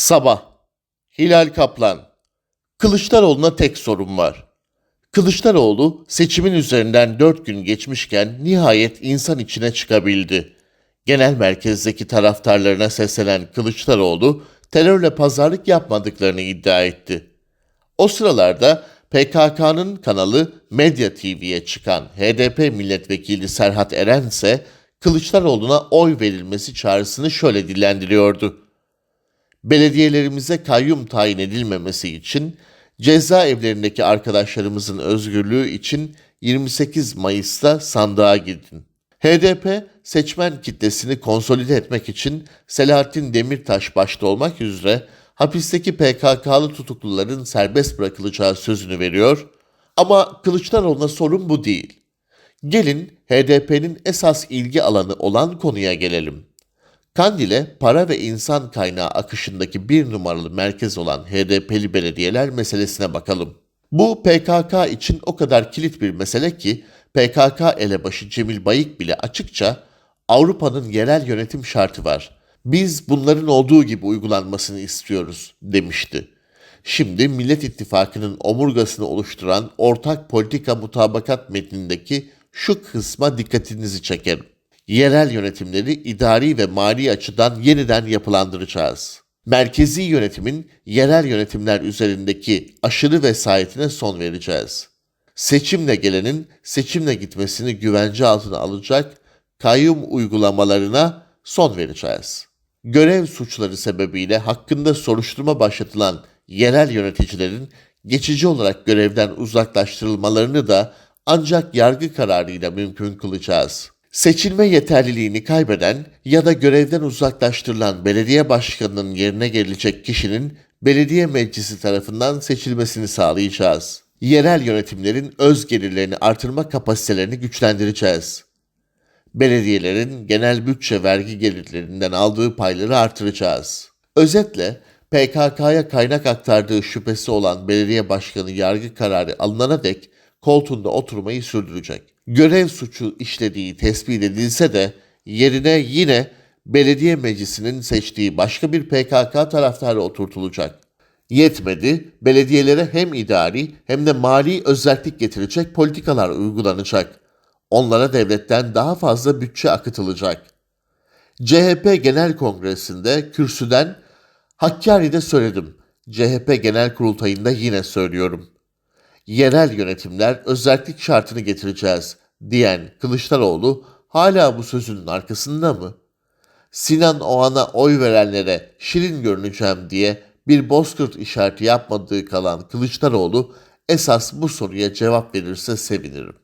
Sabah. Hilal Kaplan. Kılıçdaroğlu'na tek sorun var. Kılıçdaroğlu seçimin üzerinden dört gün geçmişken nihayet insan içine çıkabildi. Genel merkezdeki taraftarlarına seslenen Kılıçdaroğlu terörle pazarlık yapmadıklarını iddia etti. O sıralarda PKK'nın kanalı Medya TV'ye çıkan HDP milletvekili Serhat Eren ise Kılıçdaroğlu'na oy verilmesi çağrısını şöyle dillendiriyordu. Belediyelerimize kayyum tayin edilmemesi için cezaevlerindeki arkadaşlarımızın özgürlüğü için 28 Mayıs'ta sandığa gidin. HDP seçmen kitlesini konsolide etmek için Selahattin Demirtaş başta olmak üzere hapisteki PKK'lı tutukluların serbest bırakılacağı sözünü veriyor ama Kılıçdaroğlu'na sorun bu değil. Gelin HDP'nin esas ilgi alanı olan konuya gelelim. Kandil'e para ve insan kaynağı akışındaki bir numaralı merkez olan HDP'li belediyeler meselesine bakalım. Bu PKK için o kadar kilit bir mesele ki PKK elebaşı Cemil Bayık bile açıkça Avrupa'nın yerel yönetim şartı var. Biz bunların olduğu gibi uygulanmasını istiyoruz demişti. Şimdi Millet İttifakı'nın omurgasını oluşturan ortak politika mutabakat metnindeki şu kısma dikkatinizi çekerim. Yerel yönetimleri idari ve mali açıdan yeniden yapılandıracağız. Merkezi yönetimin yerel yönetimler üzerindeki aşırı vesayetine son vereceğiz. Seçimle gelenin seçimle gitmesini güvence altına alacak kayyum uygulamalarına son vereceğiz. Görev suçları sebebiyle hakkında soruşturma başlatılan yerel yöneticilerin geçici olarak görevden uzaklaştırılmalarını da ancak yargı kararıyla mümkün kılacağız. Seçilme yeterliliğini kaybeden ya da görevden uzaklaştırılan belediye başkanının yerine gelecek kişinin belediye meclisi tarafından seçilmesini sağlayacağız. Yerel yönetimlerin öz gelirlerini artırma kapasitelerini güçlendireceğiz. Belediyelerin genel bütçe vergi gelirlerinden aldığı payları artıracağız. Özetle PKK'ya kaynak aktardığı şüphesi olan belediye başkanı yargı kararı alınana dek koltuğunda oturmayı sürdürecek. Görev suçu işlediği tespit edilse de yerine yine belediye meclisinin seçtiği başka bir PKK taraftarı oturtulacak. Yetmedi, belediyelere hem idari hem de mali özellik getirecek politikalar uygulanacak. Onlara devletten daha fazla bütçe akıtılacak. CHP Genel Kongresi'nde kürsüden Hakkari'de söyledim. CHP Genel Kurultayı'nda yine söylüyorum. Yerel yönetimler özellik şartını getireceğiz diyen Kılıçdaroğlu hala bu sözünün arkasında mı? Sinan Oğan'a oy verenlere şirin görüneceğim diye bir bozkurt işareti yapmadığı kalan Kılıçdaroğlu esas bu soruya cevap verirse sevinirim.